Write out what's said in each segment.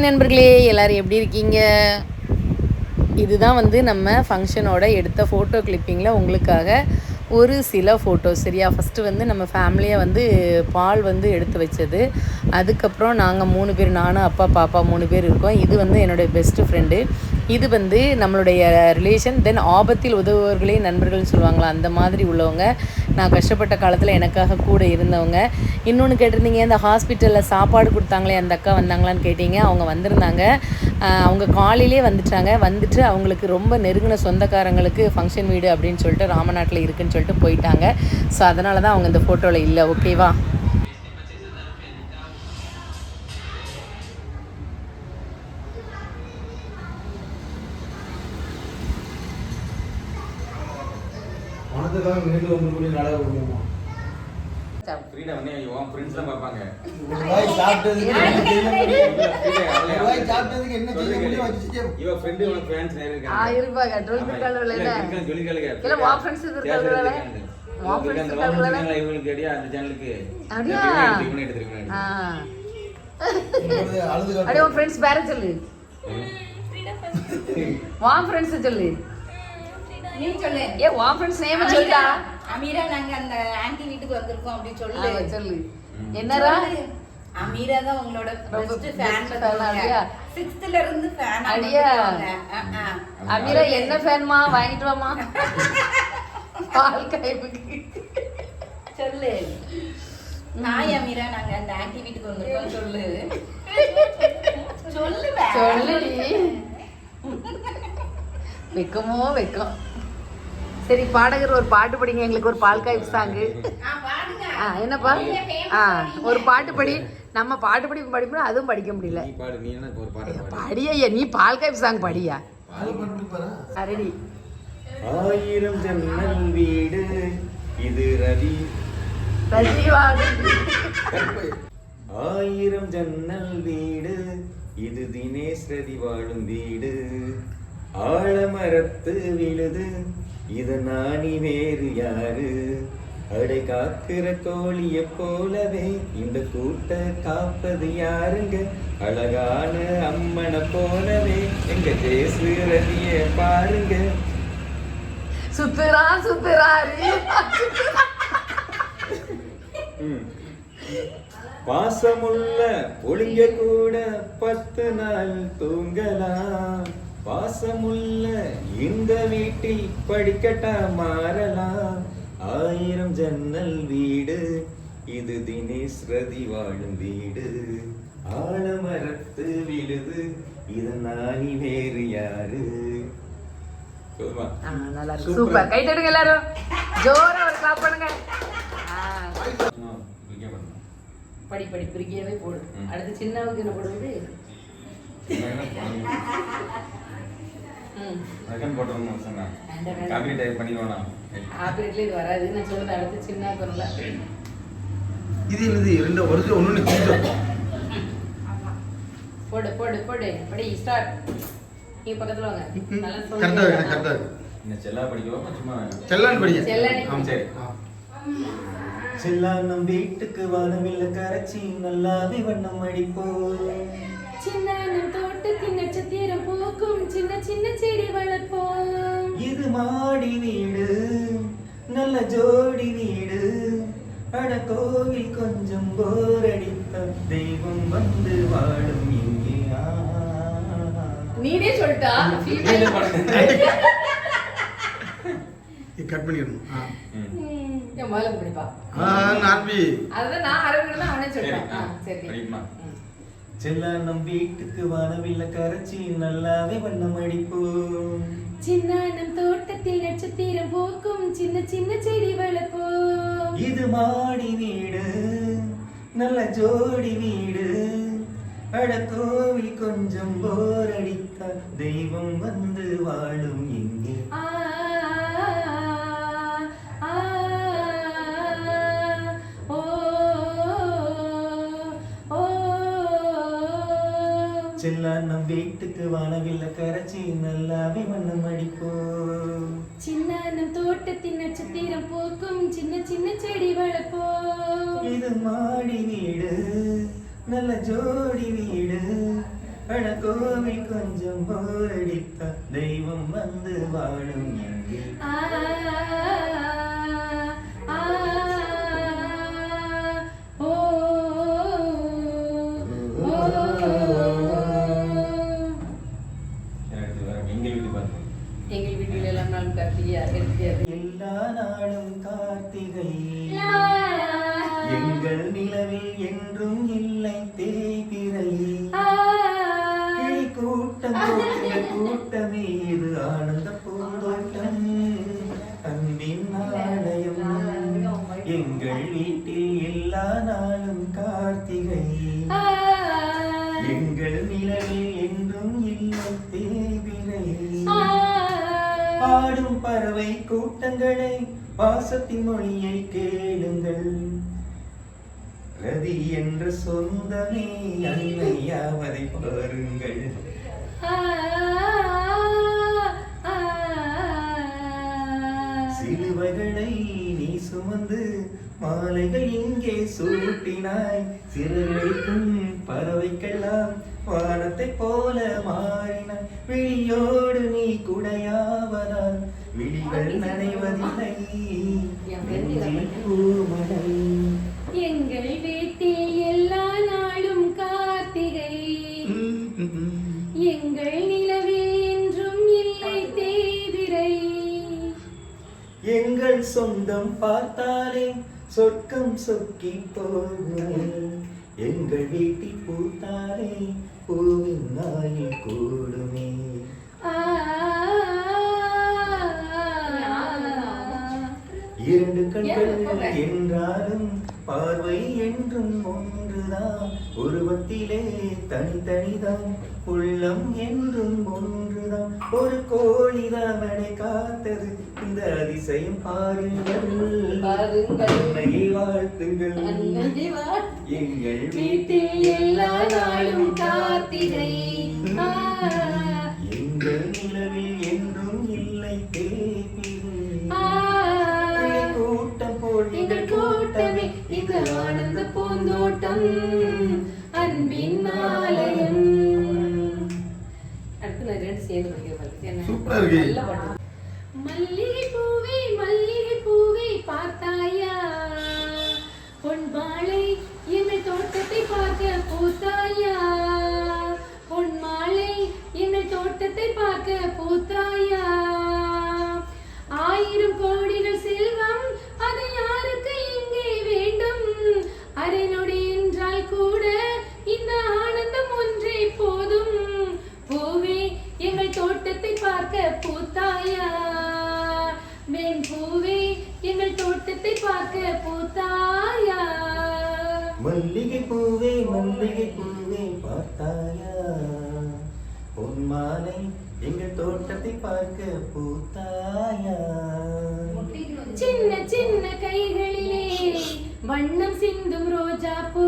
நண்பர்களே எல்லாரும் எப்படி இருக்கீங்க? இதுதான் வந்து நம்ம ஃபங்க்ஷனோட எடுத்த ஃபோட்டோ கிளிப்பிங்கில் உங்களுக்காக ஒரு சில ஃபோட்டோ சரியா? ஃபஸ்ட்டு வந்து நம்ம ஃபேமிலியாக வந்து பால் வந்து எடுத்து வச்சது. அதுக்கப்புறம் நாங்கள் மூணு பேர் நானும் அப்பா பாப்பா மூணு பேர் இருக்கோம். இது வந்து என்னுடைய பெஸ்ட்டு ஃப்ரெண்டு இது வந்து நம்மளுடைய ரிலேஷன் தென் ஆபத்தில் உதவுவர்களே நண்பர்கள்னு சொல்லுவாங்களா? அந்த மாதிரி உள்ளவங்க. நான் கஷ்டப்பட்ட காலத்தில் எனக்காக கூட இருந்தவங்க. இன்னொன்று கேட்டிருந்தீங்க இந்த ஹாஸ்பிட்டலில் சாப்பாடு கொடுத்தாங்களே அந்த அக்கா வந்தாங்களான்னு கேட்டீங்க. அவங்க வந்திருந்தாங்க. அவங்க காலையிலே வந்துட்டாங்க. வந்துட்டு அவங்களுக்கு ரொம்ப நெருங்கின சொந்தக்காரங்களுக்கு ஃபங்க்ஷன் வீடு அப்படின்னு சொல்லிட்டு ராமநாட்டில் இருக்குன்னு சொல்லிட்டு போயிட்டாங்க. ஸோ அதனால தான் அவங்க இந்த ஃபோட்டோவில் இல்லை. ஓகேவா பணத்துக்காக மீண்டும் ஒன்று மணி நாடகம் கொடுப்போமா ஃப்ரீடா வந்து உன் ஃப்ரெண்ட்ஸ் தான் பார்ப்பாங்க. ஒரு வாய் சாப்பிட்டதுக்கு என்ன செய்ய முடியும்? ஃப்ரீடா ஒரு வாய் சாப்பிட்டதுக்கு என்ன செய்ய முடியும்? வச்சு இவ ஃப்ரெண்டு உனக்கு ஃபேன்ஸ் நிறைய இருக்காங்க. ஆ, இருப்பாங்க. டுவெல்த் இருக்காளுவல்ல என்ன? சொல்லி கேளுங்க இல்ல, உன் friends இருக்காளுவல்ல? உன் friends இருக்காளுவல்ல? இவங்களுக்கு அடியா அந்த சேனலுக்கு ஆ அழுது உன் ஃப்ரெண்ட்ஸ் பேர சொல்லு. உன் ஃப்ரெண்ட்ஸ் சொல்லு. நீ சொல்லு. ஏ உன் ஃப்ரெண்ட்ஸ் நேம் சொல்லுடா அமீரா நாங்க அந்த ஆன்ட்டி வீட்டுக்கு வந்திருக்கோம் அப்படி சொல்லு. சொல்லு. என்னடா? அமீரா தான் உங்களோட பெஸ்ட் best ஃபேன் fan அப்படியா? சிக்ஸ்த்ல இருந்து ஃபேன் அடியா? அமீரா என்ன ஃபேன்மா வாங்கிட்டு வாமா பால் கைப்புக்கு சொல்லு. ஹாய் அமீரா. நாங்க அந்த ஆன்ட்டி வீட்டுக்கு வந்திருக்கோம். சொல்லு. சொல்லு சொல்லுடி வெக்கமோ வெக்கம். சரி பாடகர் ஒரு பாட்டு படிங்க. எங்களுக்கு ஒரு பால் காய்ப்பு சாங்கு ஆ என்னப்பா? ஆ ஒரு பாட்டு படி. நம்ம பாட்டு படி படிப்போம் அதுவும் படிக்க முடியல. நீ பாடு நீ என்ன ஒரு பாட்டு பாடு? படியா நீ பால் காய்ப்பு சாங் படியா? ரெடி ஆயிரம் ஜன்னல் வீடு இது ரவி. ஆயிரம் ஜன்னல் வீடு இது தினேஷ் ரதி வாழும் வீடு. ஆழமரத்து விழுது இது நாணி வேறு யாரு? அடை காக்கிற கோழிய போலவே இந்த கூட்ட காப்பது யாருங்க? அழகான அம்மனை போலவே எங்க தேசு ரதிய பாருங்க. சுத்துறா சுத்துறாரு. பாசமுள்ள ஒளிங்க கூட பத்து நாள் தூங்கலாம். பாசமுள்ள இந்த வீட்டில் படிக்கட்டா மாறலாம். ஆயிரம் ஜன்னல் வீடு இது தினேஷ் ரதி வாழும் வீடு. ஆலமரத்து விழுது இது நானி வேறு யாரு? சூப்பர். கை தட்டுங்க எல்லாரும். ஜோரா ஒரு கிளாப் பண்ணுங்க. படி படி பிரிக்கவே போடு. அடுத்து சின்னவுக்கு என்ன போடுவது ரெக்கன் போட்டுருந்தோம் சொன்னா வேண்டாம். காப்பி டைப் பண்ணிடுவோம் ஆப்ரேட்ல இது வராது. நான் சொல்றது அடுத்து சின்ன குரல்ல இது என்னது? ரெண்டு வருஷம் ஒன்று கொஞ்சம் போடு போடு போடு. படி ஸ்டார்ட் நீங்க பக்கத்துல வாங்க. நல்லா கரெக்டாக இருக்கு கரெக்டாக இருக்கு. இந்த செல்லா படிக்கவா? சும்மா செல்லான் படிங்க செல்லான். ஆமா. சரி. செல்லா நம் வீட்டுக்கு வானவில்ல கரைச்சி நல்லாவே வண்ணம் அடிப்போம். சின்ன தோட்டத்தின் நட்சத்திரம் பூக்கும். சின்ன சின்ன செடி வளர்ப்போம். இது மாடி வீடு நல்ல ஜோடி வீடு. அட கோவில் கொஞ்சம் போர் அடித்த தெய்வம் வந்து வாழும் இங்கே. ஆ. நீனே சொல்லிட்டா? கட் பண்ணிடணும். ஆ. நான்பி அதுதான் நான் அரவிந்தா அவனே சொல்றேன். சரி. செல்லா நம் வீட்டுக்கு வானவில்ல கரைச்சி நல்லாவே வண்ணம் அடிப்போம். சின்ன நம் தோட்டத்தில் நட்சத்திரம் பூக்கும் சின்ன சின்ன செடி வளர்ப்போம். இது மாடி வீடு நல்ல ஜோடி வீடு. அட கோவில் கொஞ்சம் போர் அடித்த தெய்வம் வந்து வாழும் செல்லா நம் வீட்டுக்கு வானவில்ல கரைச்சி நல்லாவே வண்ணம் அடிப்போம். சின்ன நம் தோட்டத்தின் நட்சத்திரம் பூக்கும் சின்ன சின்ன செடி வளர்ப்போம். இது மாடி வீடு நல்ல ஜோடி வீடு. அட கோவில் கொஞ்சம் போரடித்த தெய்வம் வந்து வாழும் எங்கே? எல்லா நாளும் கார்த்திகை லா. எங்கள் நிலவில் என்றும் இல்லை தேய்பிறை ஆ, கிளி கூட்டம் கூட்டிய கூட்டமே இது ஆனந்த பூந்தோட்டம் அன்பின் ஆலயம் எங்கள் வீட்டில் எல்லா நாளும் கார்த்திகை கூட்டங்களை பாசத்தின் மொழியை கேளுங்கள். ரதி என்ற சொந்தமே அன்னையாவதை பாருங்கள். ஆ, ஆ, சிலுவைகளை நீ சுமந்து மாலைகள் இங்கே சூட்டினாய்? சிறுவைக்கும் நனைவதில்லை எங்கள் வீட்டில் எல்லா நாளும் கார்த்திகை எங்கள் நிலவில் என்றும் இல்லை தேவிரை எங்கள் சொந்தம் பார்த்தாலே சொர்க்கம் சொக்கி போகும். எங்கள் வீட்டில் பூத்தாலே பூவின் நாயில் கூடுமே. கண்கள் என்றாலும் பார்வை என்றும் ஒன்றுதான். உருவத்திலே தனித்தனிதான் உள்ளம் என்றும் ஒன்றுதான். ஒரு கோழிதான் அடை காத்தது. இந்த அதிசயம் பாருங்கள். அன்னையை வாழ்த்துங்கள். எங்கள் வீட்டில் எல்லா நாளும் கார்த்திகை பூந்தோட்டம் அன்பின் ஆலயம் அடுத்து நான் ரெண்டு சேர்ந்து படிக்கிறேன் சூப்பரா இருக்கு. வெண் பூவே எங்கள் தோட்டத்தை பார்க்க பூத்தாயா? மல்லிகை பூவே மல்லிகை பூவே பார்த்தாயா? பொன் மாலை எங்கள் தோட்டத்தை பார்க்க பூத்தாயா? சின்ன சின்ன கைகளிலே வண்ணம் சிந்தும் ரோஜா பூ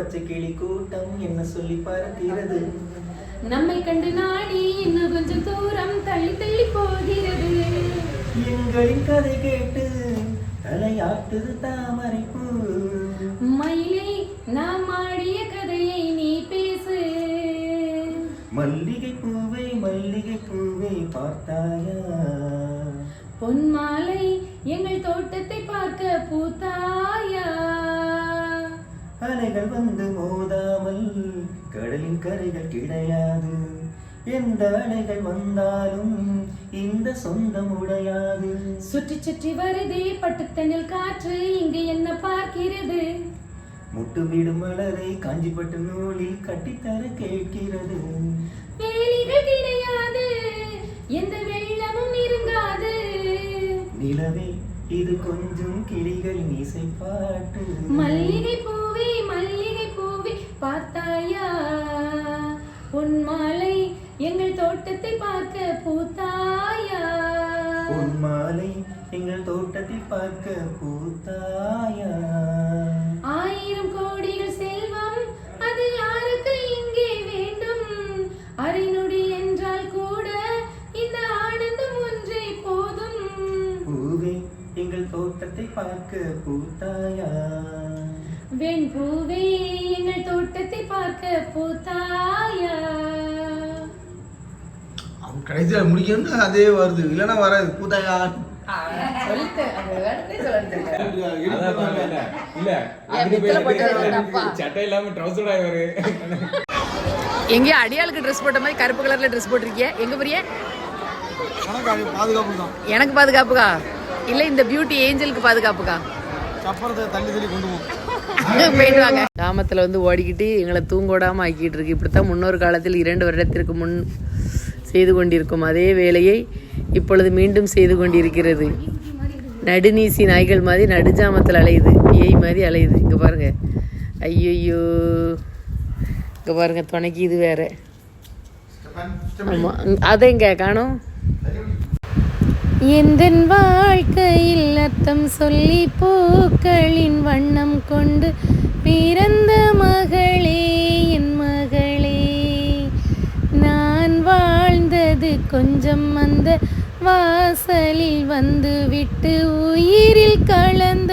பச்சை கிளி கூட்டம் என்ன சொல்லி பார்க்கிறது நம்மை கண்டு நாடி இன்னும் கொஞ்சம் தூரம் தள்ளி தள்ளி போகிறது. எங்களின் கதை கேட்டு தலையாட்டுது தாமரை பூ. மயிலை நாம் ஆடிய கதையை நீ பேசு. மல்லிகை பூவே மல்லிகை பூவே பார்த்தாயா? பொன் மாலை எங்கள் தோட்டத்தை பார்க்க பூத்தாயா? அலைகள் வந்து மோதாமல் கடலின் கரைகள் கிடையாது. எந்த அலைகள் வந்தாலும் இந்த சொந்தம் உடையாது. சுற்றி சுற்றி வருதே பட்டுத்தனில் காற்று இங்கு என்ன பார்க்கிறது? முட்டுமிடும் மலரை காஞ்சிப்பட்டு நூலில் கட்டித்தர கேட்கிறது. வேலிகள் கிடையாது எந்த வெள்ளமும் இருங்காது. நிலவே இது கொஞ்சம் கிளிகளின் இசை பாட்டு மல்லிகை பூவே உன் மாலை எங்கள் தோட்டத்தை பார்க்க பூத்தாயா? உன் மாலை எங்கள் தோட்டத்தை பார்க்க பூத்தாயா? போட்டு வந்த அப்பா? சட்டை இல்லாம ட்ரௌசர் ஆயிவாரு எங்கேயோ அடியாளுக்கு ட்ரெஸ் போட்ட மாதிரி கருப்பு கலர்ல ட்ரெஸ் போட்டிருக்கிய. எங்க போறிய எனக்கு பாதுகாப்புக்கா? இல்ல இந்த பியூட்டி ஏஞ்சலுக்கு பாதுகாப்புக்கா? கிராமத்துல வந்து ஓடிக்கிட்டு எங்களை தூங்கோடாம ஆக்கிட்டு இருக்கு. இப்படித்தான் முன்னொரு காலத்தில் இரண்டு வருடத்திற்கு முன் செய்து கொண்டிருக்கும் அதே வேலையை இப்பொழுது மீண்டும் செய்து கொண்டிருக்கிறது. நடுநீசி நாய்கள் மாதிரி நடுஜாமத்தில் அலையுது. ஏய் மாதிரி அலையுது. இங்க பாருங்க. ஐயோ இங்க பாருங்க துணைக்கு இது வேற. ஆமா அதைங்க காணும்? எந்த வாழ்க்கையில் அர்த்தம் சொல்லி பூக்களின் வண்ணம் கொண்டு பிறந்த மகளே. கொஞ்சம் அந்த வாசலில் வந்துவிட்டு உயிரில் கலந்த